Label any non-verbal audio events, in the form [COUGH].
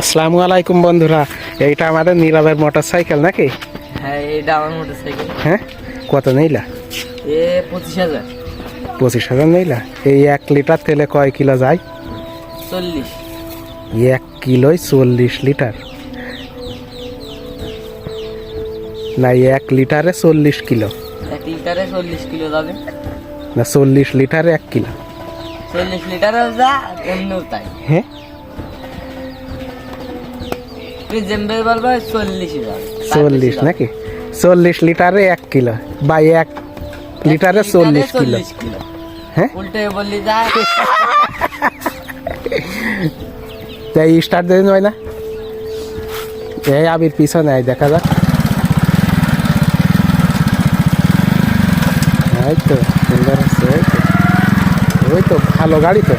আসসালামু আলাইকুম বন্ধুরা এইটা আমাদের নীরবের মোটর সাইকেল নাকি? হ্যাঁ এটা আমার মোটর সাইকেল হ্যাঁ? কত নিলা? এ পঁচিশ হাজার। পঁচিশ হাজার নিলা? এই এক লিটার তেলে কয় কিলো যায়? চল্লিশ। এক কিলোয় চল্লিশ লিটার। না এক লিটারে চল্লিশ কিলো। এক লিটারে চল্লিশ কিলো যাবে। না চল্লিশ লিটারে এক কিলো। চল্লিশ লিটারও যা এমনিও তাই হ্যাঁ? বলব চল্লিশ নাকি? চল্লিশ লিটারে এক কিলো বা এক লিটারে চল্লিশ কিলো। হ্যাঁ? উল্টে বললি তাই [LAUGHS] স্টার্ট দিন হয় না এই আবির পিছনে আয় দেখা যাক। এই তো সুন্দর আছে ওই তো ভালো গাড়ি তো।